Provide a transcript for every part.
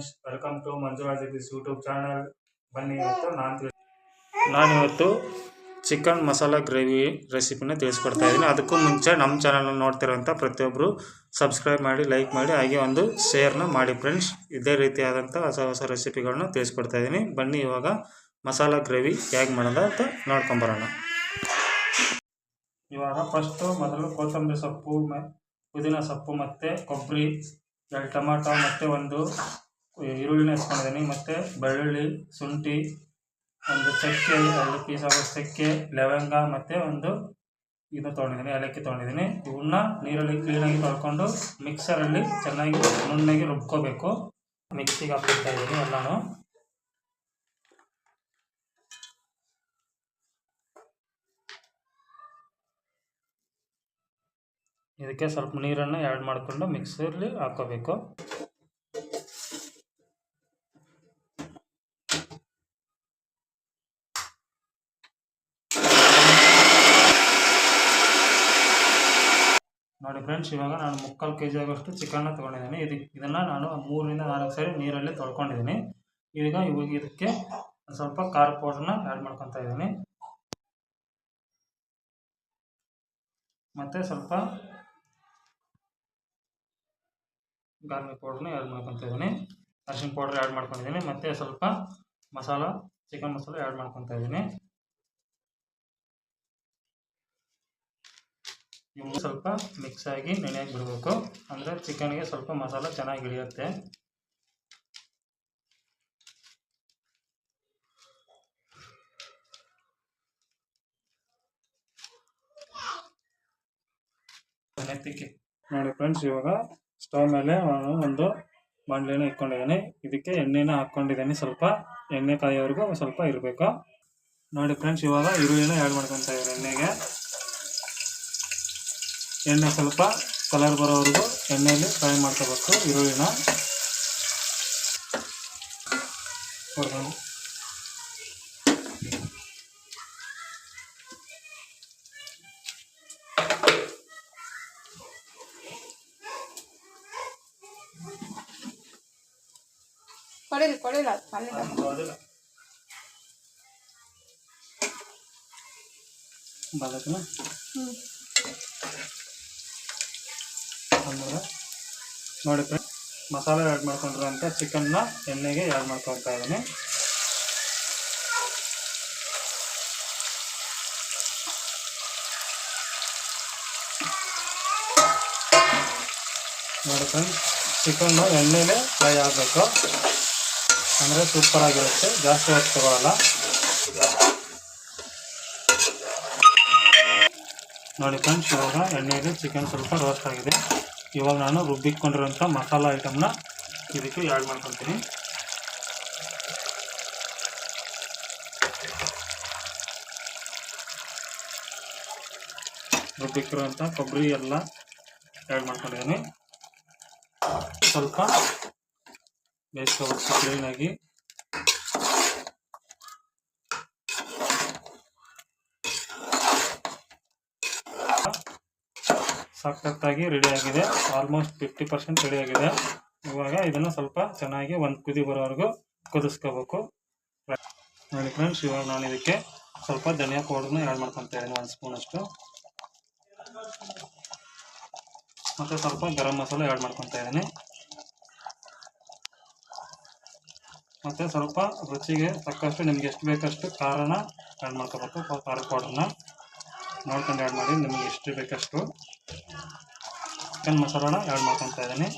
Friends welcome to Manjuraj this YouTube channel ಬನ್ನಿ ಇವತ್ತು ನಾನು ಇವತ್ತು ನಾನಿವತ್ತು ಚಿಕನ್ ಮಸಾಲ ಗ್ರೇವಿ ರೆಸಿಪಿನ ತಿಳಿಸ್ಕೊಡ್ತಾ ಇದ್ದೀನಿ. ಅದಕ್ಕೂ ಮುಂಚೆ ನಮ್ಮ ಚಾನಲ್ನ ನೋಡ್ತಿರೋಂಥ ಪ್ರತಿಯೊಬ್ಬರು ಸಬ್ಸ್ಕ್ರೈಬ್ ಮಾಡಿ ಲೈಕ್ ಮಾಡಿ ಹಾಗೆ ಒಂದು ಶೇರ್ನ ಮಾಡಿ ಫ್ರೆಂಡ್ಸ್ ಇದೇ ರೀತಿಯಾದಂಥ ಹೊಸ ಹೊಸ ರೆಸಿಪಿಗಳನ್ನ ತಿಳಿಸ್ಕೊಡ್ತಾ ಇದ್ದೀನಿ. ಬನ್ನಿ ಇವಾಗ ಮಸಾಲ ಗ್ರೇವಿ ಹೇಗೆ ಮಾಡೋದು ಅಂತ ನೋಡ್ಕೊಂಬರೋಣ ಇವಾಗ ಫಸ್ಟು ಮೊದಲು ಕೊತ್ತಂಬರಿ ಸೊಪ್ಪು ಮೆ ಪುದೀನ ಸೊಪ್ಪು ಮತ್ತು ಕೊಬ್ಬರಿ ಎರಡು ಟೊಮಾಟೊ ಮತ್ತು ಒಂದು ಈರುಳ್ಳಿನ ಹೆಚ್ಕೊಂಡಿದ್ದೀನಿ ಮತ್ತು ಬೆಳ್ಳುಳ್ಳಿ, ಶುಂಠಿ, ಒಂದು ಚಕ್ಕೆ, ಎರಡು ಪೀಸ್ ಆಗೋ ಚಕ್ಕೆ, ಲವಂಗ ಮತ್ತು ಒಂದು ಇದು ತೊಗೊಂಡಿದ್ದೀನಿ ಏಲಕ್ಕಿ ತೊಗೊಂಡಿದ್ದೀನಿ ಇವನ್ನ ನೀರಲ್ಲಿ ಕ್ಲೀನಾಗಿ ತೊಳ್ಕೊಂಡು ಮಿಕ್ಸರಲ್ಲಿ ಚೆನ್ನಾಗಿ ನುಣ್ಣಗೆ ರುಬ್ಕೋಬೇಕು. ಮಿಕ್ಸಿಗೆ ಹಾಕ್ತಾ ಇದ್ದೀನಿ ಎಲ್ಲನೂ. ಇದಕ್ಕೆ ಸ್ವಲ್ಪ ನೀರನ್ನು ಆ್ಯಡ್ ಮಾಡಿಕೊಂಡು ಮಿಕ್ಸರಲ್ಲಿ ಹಾಕ್ಕೋಬೇಕು. ನೋಡಿ ಫ್ರೆಂಡ್ಸ್ ಇವಾಗ ನಾನು ಮುಕ್ಕಾಲು ಕೆ ಜಿ ಆಗೋಷ್ಟು ಚಿಕನ್ನ ತೊಗೊಂಡಿದ್ದೀನಿ. ಇದಕ್ಕೆ ಇದನ್ನು ನಾನು ಮೂರರಿಂದ ನಾಲ್ಕು ಸಾರಿ ನೀರಲ್ಲಿ ತೊಳ್ಕೊಂಡಿದ್ದೀನಿ. ಈಗ ಇವಾಗ ಇದಕ್ಕೆ ಸ್ವಲ್ಪ ಖಾರ ಪೌಡ್ರನ್ನ ಆ್ಯಡ್ ಮಾಡ್ಕೊತಾ ಇದ್ದೀನಿ. ಮತ್ತು ಸ್ವಲ್ಪ ಗಾರ್ಲಿಕ್ ಪೌಡ್ರನ್ನ ಆ್ಯಡ್ ಮಾಡ್ಕೊತಾ ಇದ್ದೀನಿ. ಅರಿಶಿನ ಪೌಡ್ರ್ ಆ್ಯಡ್ ಮಾಡ್ಕೊಂಡಿದ್ದೀನಿ. ಮತ್ತು ಸ್ವಲ್ಪ ಮಸಾಲ ಚಿಕನ್ ಮಸಾಲ ಆ್ಯಡ್ ಮಾಡ್ಕೊತಾ ಇದ್ದೀನಿ. ಇವು ಸ್ವಲ್ಪ ಮಿಕ್ಸ್ ಆಗಿ ನೆನೆಯಾಗಿ ಬಿಡಬೇಕು. ಅಂದರೆ ಚಿಕನ್ಗೆ ಸ್ವಲ್ಪ ಮಸಾಲ ಚೆನ್ನಾಗಿ ಇಳಿಯುತ್ತೆ ನೋಡಿ ಫ್ರೆಂಡ್ಸ್ ಇವಾಗ ಸ್ಟವ್ ಮೇಲೆ ಒಂದು ಬಾಣಲೆನ ಇಟ್ಕೊಂಡಿದ್ದೀನಿ. ಇದಕ್ಕೆ ಎಣ್ಣೆನ ಹಾಕ್ಕೊಂಡಿದ್ದೀನಿ. ಸ್ವಲ್ಪ ಎಣ್ಣೆ ಕಾಯೋವರೆಗೂ ಸ್ವಲ್ಪ ಇರಬೇಕು. ನೋಡಿ ಫ್ರೆಂಡ್ಸ್ ಇವಾಗ ಈರುಳ್ಳಿನ ಆ್ಯಡ್ ಮಾಡ್ಕೊತಾ ಇದ್ದಾರೆ ಎಣ್ಣೆಗೆ. ಎಣ್ಣೆ ಸ್ವಲ್ಪ ಕಲರ್ ಬರೋವರೆಗೂ ಎಣ್ಣೆಯಲ್ಲಿ ಫ್ರೈ ಮಾಡ್ಕೋಬೇಕು ಈರುಳ್ಳಿನ. ಕೊಡಿಲ್ಲ. ಬಾಲಕನ ಹ್ಞೂ ನೋಡಿ ಫ್ರೆಂಡ್ ಮಸಾಲೆ ಆ್ಯಡ್ ಮಾಡ್ಕೊಂಡಿರೋಂಥ ಚಿಕನ್ನ ಎಣ್ಣೆಗೆ ಆ್ಯಡ್ ಮಾಡ್ಕೊಳ್ತಾ ಇದ್ದೀನಿ. ನೋಡಿ ಫ್ರೆಂಡ್ಸ್ ಚಿಕನ್ನು ಎಣ್ಣೆಲೆ ಫ್ರೈ ಆಗಬೇಕು. ಅಂದರೆ ಸೂಪರ್ ಆಗಿರುತ್ತೆ, ಜಾಸ್ತಿ ಹೊತ್ತು ತಗೊಳ್ಳಲ್ಲ ನೋಡಿ ಫ್ರೆಂಡ್ಸ್ ಇವಾಗ ಎಣ್ಣೆಯಲ್ಲಿ ಚಿಕನ್ ಸ್ವಲ್ಪ ರೋಸ್ಟ್ ಆಗಿದೆ. ಇವಾಗ ನಾನು ರುಬ್ಬಿಕೊಂಡಿರೋಂಥ ಮಸಾಲ ಐಟಮ್ನ ಇದಕ್ಕೆ ಆ್ಯಡ್ ಮಾಡ್ಕೊತೀನಿ ರುಬ್ಬಿಕ್ಕಿರೋಂಥ ಕೊಬ್ಬರಿ ಎಲ್ಲ ಆ್ಯಡ್ ಮಾಡ್ಕೊಂಡಿದ್ದೀನಿ. ಸ್ವಲ್ಪ ಬೇಯಿಸ್ಕೋಬೇಕು ಕ್ಲೀನಾಗಿ ಸಖತ್ತಾಗಿ ರೆಡಿ ಆಗಿದೆ. ಆಲ್ಮೋಸ್ಟ್ ಫಿಫ್ಟಿ ಪರ್ಸೆಂಟ್ ರೆಡಿ ಆಗಿದೆ. ಇವಾಗ ಇದನ್ನು ಸ್ವಲ್ಪ ಚೆನ್ನಾಗಿ ಒಂದು ಕುದಿ ಬರೋವರೆಗೂ ಕುದಿಸ್ಕೋಬೇಕು. ನೋಡಿ ಫ್ರೆಂಡ್ಸ್ ಇವಾಗ ನಾನು ಇದಕ್ಕೆ ಸ್ವಲ್ಪ ಧನಿಯಾ ಪೌಡರ್ನ ಆ್ಯಡ್ ಮಾಡ್ಕೊಂತ ಇದ್ದೀನಿ. ಒಂದು ಸ್ಪೂನಷ್ಟು ಮತ್ತು ಸ್ವಲ್ಪ ಗರಂ ಮಸಾಲೆ ಆ್ಯಡ್ ಮಾಡ್ಕೊತಾ ಇದ್ದೀನಿ. ಮತ್ತು ಸ್ವಲ್ಪ ರುಚಿಗೆ ತಕ್ಕಷ್ಟು ನಿಮ್ಗೆ ಎಷ್ಟು ಬೇಕಷ್ಟು ಖಾರನ ಆ್ಯಡ್ ಮಾಡ್ಕೋಬೇಕು, ಖಾರ ಪೌಡ್ರನ್ನ ನೋಡ್ಕೊಂಡು ಆ್ಯಡ್ ಮಾಡಿ, ನಿಮಗೆ ಎಷ್ಟು ಬೇಕಷ್ಟು ಚಿಕನ್ ಮಸಾಲಾನ ಆ್ಯಡ್ ಮಾಡ್ಕೊತಾ ಇದ್ದೀನಿ.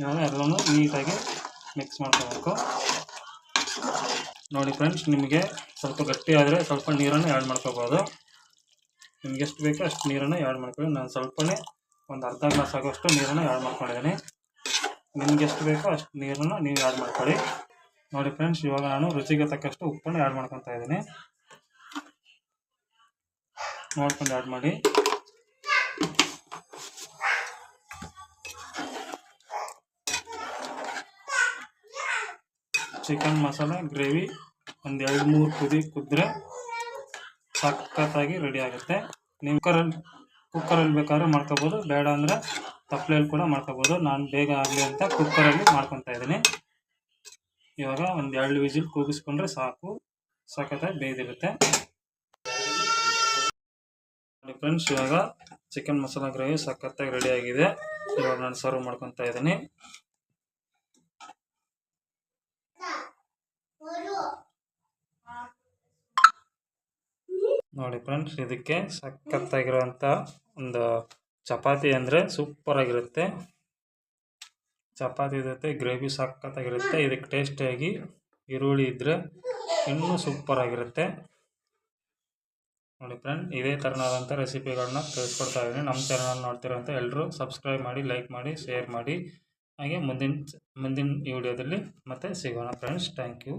ಇವಾಗ ಎಲ್ಲನೂ ನೀಟಾಗಿ ಮಿಕ್ಸ್ ಮಾಡ್ಕೋಬೇಕು. ನೋಡಿ ಫ್ರೆಂಡ್ಸ್ ನಿಮಗೆ ಸ್ವಲ್ಪ ಗಟ್ಟಿ ಆದರೆ ಸ್ವಲ್ಪ ನೀರನ್ನು ಆ್ಯಡ್ ಮಾಡ್ಕೋಬೋದು. ನಿಮ್ಗೆ ಎಷ್ಟು ಬೇಕೋ ಅಷ್ಟು ನೀರನ್ನು ಆ್ಯಡ್ ಮಾಡ್ಕೊಳ್ಳಿ. ನಾನು ಸ್ವಲ್ಪನೇ ಒಂದು ಅರ್ಧ ಗ್ಲಾಸ್ ಆಗೋಷ್ಟು ನೀರನ್ನು ಆ್ಯಡ್ ಮಾಡ್ಕೊಂಡಿದ್ದೀನಿ. ನಿಮ್ಗೆ ಎಷ್ಟು ಬೇಕೋ ಅಷ್ಟು ನೀರನ್ನು ನೀವು ಆ್ಯಡ್ ಮಾಡ್ಕೊಳ್ಳಿ. ನೋಡಿ ಫ್ರೆಂಡ್ಸ್ ಇವಾಗ ನಾನು ರುಚಿಗೆ ತಕ್ಕಷ್ಟು ಉಪ್ಪನ್ನು ಆ್ಯಡ್ ಮಾಡ್ಕೊತಾ ಇದ್ದೀನಿ. ನೋಡ್ಕೊಂಡು ಆ್ಯಡ್ ಮಾಡಿ. ಚಿಕನ್ ಮಸಾಲ ಗ್ರೇವಿ ಒಂದು ಎರಡು ಮೂರು ಕುದಿ ಕುದ್ರೆ ಸಖತ್ತಾಗಿ ರೆಡಿ ಆಗುತ್ತೆ. ನೀವು ಕುಕ್ಕರಲ್ಲಿ ಕುಕ್ಕರಲ್ಲಿ ಬೇಕಾದ್ರೆ ಮಾಡ್ಕೋಬೋದು. ಬೇಡ ಅಂದರೆ ತಪ್ಪಲೆಯಲ್ಲಿ ಕೂಡ ಮಾಡ್ಕೋಬೋದು. ನಾನು ಬೇಗ ಆಗಲಿ ಅಂತ ಕುಕ್ಕರಲ್ಲಿ ಮಾಡ್ಕೊತಾ ಇದ್ದೀನಿ. ಇವಾಗ ಒಂದು ಎರಡು ವಿಸಿಲ್ ಕೂಗಿಸ್ಕೊಂಡ್ರೆ ಸಾಕು. ಸಖತ್ತಾಗಿ ಬೇಯ್ದಿರುತ್ತೆ. ಫ್ರೆಂಡ್ಸ್ ಇವಾಗ ಚಿಕನ್ ಮಸಾಲ ಗ್ರೇವಿ ಸಖತ್ತಾಗಿ ರೆಡಿ ಆಗಿದೆ. ಇವಾಗ ನಾನು ಸರ್ವ್ ಮಾಡ್ಕೊತಾ ಇದ್ದೀನಿ. ನೋಡಿ ಫ್ರೆಂಡ್ಸ್ ಇದಕ್ಕೆ ಸಖತ್ತಾಗಿರೋಂಥ ಒಂದು ಚಪಾತಿ ಅಂದರೆ ಸೂಪರ್ ಆಗಿರುತ್ತೆ ಚಪಾತಿ ಜೊತೆ ಗ್ರೇವಿ ಸಕ್ಕತ್ತಾಗಿರುತ್ತೆ ಇದಕ್ಕೆ ಟೇಸ್ಟಿಯಾಗಿ ಈರುಳ್ಳಿ ಇದ್ದರೆ ಇನ್ನೂ ಸೂಪರ್ ಆಗಿರುತ್ತೆ ನೋಡಿ ಫ್ರೆಂಡ್ ಇದೇ ಥರನಾದಂಥ ರೆಸಿಪಿಗಳನ್ನ ತಿಳಿಸ್ಕೊಡ್ತಾ ಇದ್ದೀನಿ. ನಮ್ಮ ಚಾನಲ್ ನೋಡ್ತಿರೋಂಥ ಎಲ್ಲರೂ ಸಬ್ಸ್ಕ್ರೈಬ್ ಮಾಡಿ ಲೈಕ್ ಮಾಡಿ ಶೇರ್ ಮಾಡಿ. ಹಾಗೆ ಮುಂದಿನ ಮುಂದಿನ ವಿಡಿಯೋದಲ್ಲಿ ಮತ್ತೆ ಸಿಗೋಣ ಫ್ರೆಂಡ್ಸ್ ಥ್ಯಾಂಕ್ ಯು